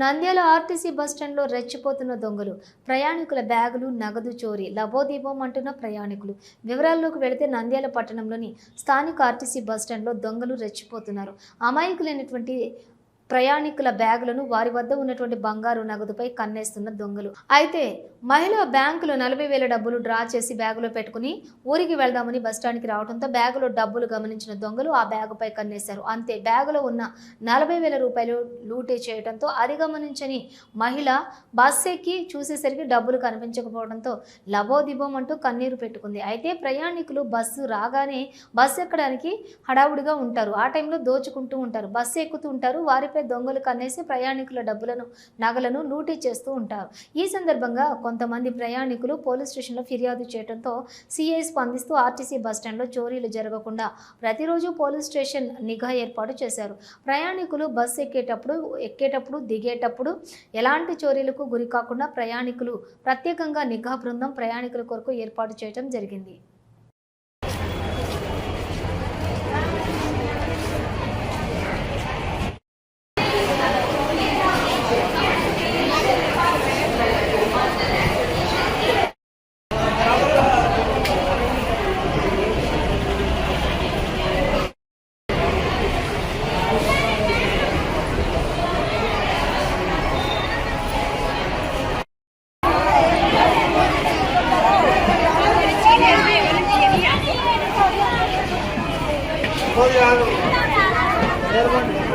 Nandyal RTC బస్టాండ్లో రెచ్చిపోతున్న దొంగలు. ప్రయాణికుల బ్యాగులు నగదు చోరీ లబోదీపం అంటున్న ప్రయాణికులు. వివరాల్లోకి వెళితే నంద్యాల పట్టణంలోని స్థానిక ఆర్టీసీ బస్టాండ్లో దొంగలు రెచ్చిపోతున్నారు. అమాయకులైనటువంటి ప్రయాణికుల బ్యాగులను వారి వద్ద ఉన్నటువంటి బంగారు నగదుపై కన్నేస్తున్న దొంగలు. అయితే మహిళ బ్యాంకులో నలభై వేల డబ్బులు డ్రా చేసి బ్యాగులో పెట్టుకుని ఊరికి వెళ్దామని బస్టాండ్కి రావడంతో బ్యాగులో డబ్బులు గమనించిన దొంగలు ఆ బ్యాగుపై కన్నేశారు. అంతే బ్యాగులో ఉన్న నలభై వేల రూపాయలు లూటీ చేయడంతో అది గమనించని మహిళ బస్ ఎక్కి చూసేసరికి డబ్బులు కనిపించకపోవడంతో లబోదిబోం అంటూ కన్నీరు పెట్టుకుంది. అయితే ప్రయాణికులు బస్సు రాగానే బస్సు ఎక్కడానికి హడావుడిగా ఉంటారు. ఆ టైంలో దోచుకుంటూ ఉంటారు. బస్సు ఎక్కుతూ ఉంటారు. కార్లపై దొంగలు కన్నేసి ప్రయాణికుల డబ్బులను నగలను లూటీ చేస్తూ ఉంటారు. ఈ సందర్భంగా కొంతమంది ప్రయాణికులు పోలీస్ స్టేషన్లో ఫిర్యాదు చేయడంతో సిఐ స్పందిస్తూ ఆర్టీసీ బస్టాండ్లో చోరీలు జరగకుండా ప్రతిరోజు పోలీస్ స్టేషన్ నిఘా ఏర్పాటు చేశారు. ప్రయాణికులు బస్సు ఎక్కేటప్పుడు ఎక్కేటప్పుడు దిగేటప్పుడు ఎలాంటి చోరీలకు గురి కాకుండా ప్రయాణికులు ప్రత్యేకంగా నిఘా బృందం ప్రయాణికుల కొరకు ఏర్పాటు చేయడం జరిగింది. అంటే మంది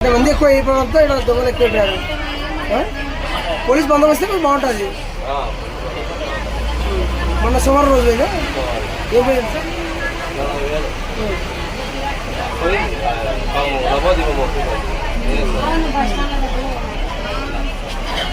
ಮಂದಿ ಕೋ ಈ ಪ್ರಾಬ್ಲಮ್ ದೊಂಗಲಕ್ಕೆ ಕೊಟ್ಟಾರು ಪೊಲೀಸ್ ಬಂದೋಬಸ್ತ್ ಬಾವುಂಟು మొన్న సుమారు రోజు ఇది ఏం పోయింది సార్